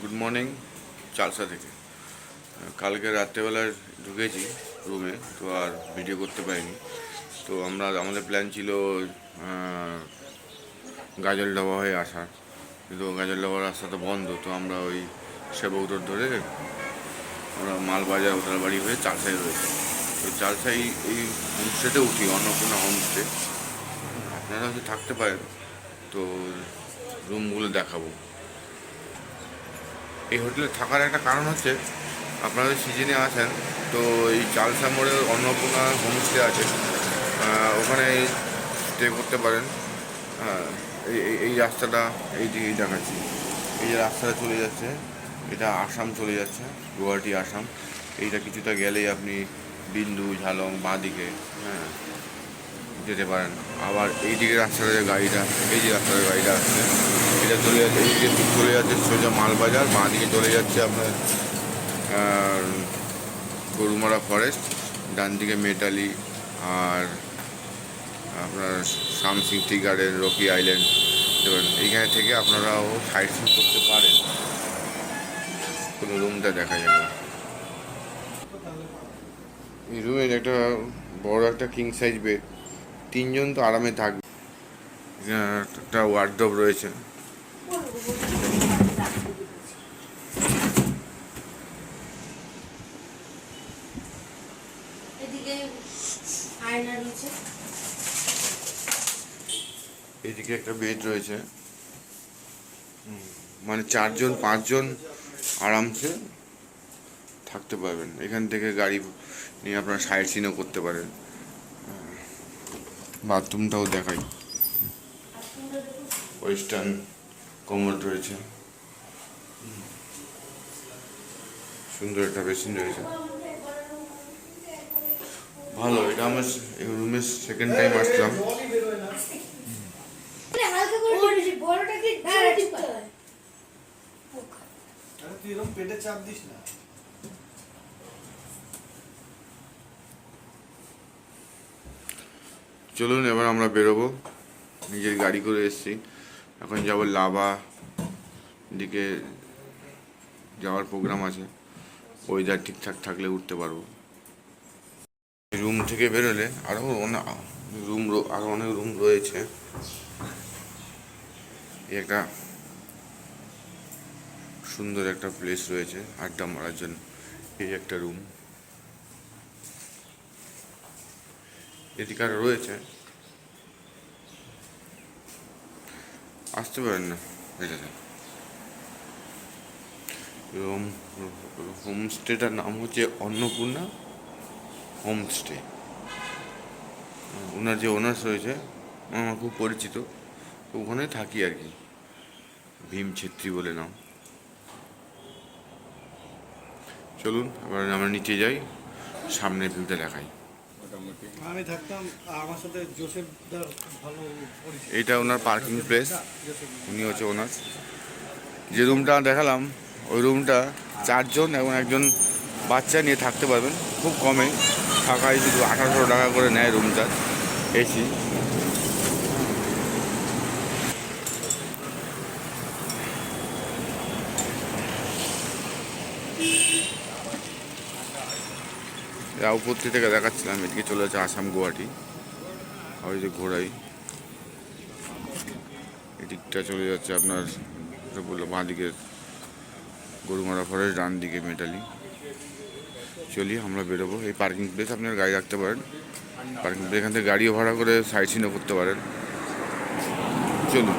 Good morning Chalsa থেকে। কালকে রাত্রেবেলায় ঢুকেছি রুমে, তো আর ভিডিও করতে পারিনি। তো আমরা, আমাদের প্ল্যান ছিল গাজল ডাবা হয়ে আসার। কিন্তু গাজল ডাবার রাস্তা তো বন্ধ, তো আমরা ওই সেবক রোড ধরে আমরা মালবাজার হোটেল বাড়ি হয়ে চালসাই রয়েছে। তো চালসাই এই হোমস্টেতে উঠি, অন্নপূর্ণা হোমস্টে আপনারা হয়তো থাকতে পারেন, তো রুমগুলো দেখাবো। এই হোটেলে থাকার একটা কারণ হচ্ছে আপনারা সিজনে আসেন তো এই চালসা মোড়ে অন্নপূর্ণা হোমস্টে আছে। ওখানে স্টে করতে পারেন। হ্যাঁ, এই এই- এই রাস্তাটা এই দিকেই দেখাচ্ছি। এই যে রাস্তাটা চলে যাচ্ছে এটা আসাম চলে যাচ্ছে গুয়াহাটি আসাম। এইটা কিছুটা গেলেই আপনি বিন্দু ঝালং বাঁ দিকে হ্যাঁ। যেতে পারেন। আবার এই দিকে রাস্তাটা যে গাড়িটা, এই যে রাস্তার গাড়িটা আসছে এটা চলে যাচ্ছে এই দিকে চলে যাচ্ছে সোজা মালবাজার বাঁ দিকে চলে যাচ্ছে আপনার গরুমারা ফরেস্ট ডান দিকে মেটালি আর আপনার Samsing tea garden, Rocky Island. দেখবেন এইখানে থেকে আপনারাও সাইট সিন করতে পারেন। কোনো রুমটা দেখা যাবে এই রুমের একটা বড় একটা কিং সাইজ বেড তিনজন তো আরামে থাকবে। একটা ওয়ার্ডরোব রয়েছে। এদিকে আয়না রয়েছে। এদিকে একটা বেড রয়েছে। মানে চারজন পাঁচজন আরামসে থাকতে পারবেন। এখান থেকে গাড়ি নিয়ে আপনারা সাইড সিনও করতে পারেন। বাথরুমটাও দেখাই। ওয়েস্টার্ন কোমর রয়েছে। সুন্দর একটা বেসিন রয়েছে। ভালো এটা আমার রুমের সেকেন্ড টাইম আসলাম। হয়। পেটে চাপ দিস না। চলুন, এবার আমরা বেরোবো। নিজের গাড়ি করে এসেছি। এখন যাব লাভা দিকে যাওয়ার প্রোগ্রাম আছে। ওয়েদার ঠিকঠাক থাকলে উঠতে পারব। রুম থেকে বেরোলে আরও অনেক রুম আরও অনেক রুম রয়েছে। একটা সুন্দর একটা প্লেস রয়েছে, আড্ডা মারার জন্য। এই একটা রুম আরও রয়েছে। আসতে পারেন না হোমস্টেটার নাম হচ্ছে অন্নপূর্ণা হোমস্টে। ওনার যে ওনার্স রয়েছে আমার খুব পরিচিত। ওখানে থাকি আর কি। ভীম ছেত্রী বলে নাম। চলুন, এবার আমরা নিচে যাই, সামনের ভিউটা দেখাই। আমি থাকতাম আমার সাথে জোসেফ দার ভালো পরিচয়। এইটা ওনার পার্কিং প্লেস উনি হচ্ছে ওনার। যে রুমটা দেখালাম ওই রুমটা চারজন এবং একজন বাচ্চা নিয়ে থাকতে পারবেন। খুব কমে। থাকায় শুধু আঠারোশো টাকা করে নেয় রুমটা এসি। উপর থেকে দেখাচ্ছিলাম, এদিকে চলে যাচ্ছে আসাম গুয়াহাটি। ওই যে ঘোড়াই। এদিকটা চলে যাচ্ছে আপনার বলল বাঁ দিকে গরুমারা ফরেস্ট ডান দিকে মেটালি। চলি, আমরা বেরোবো। এই পার্কিং প্লেস আপনার গাড়ি রাখতে পারেন। পার্কিং প্লেস এখান থেকে গাড়িও ভাড়া করে সাইড সিনও করতে পারেন। চলুন।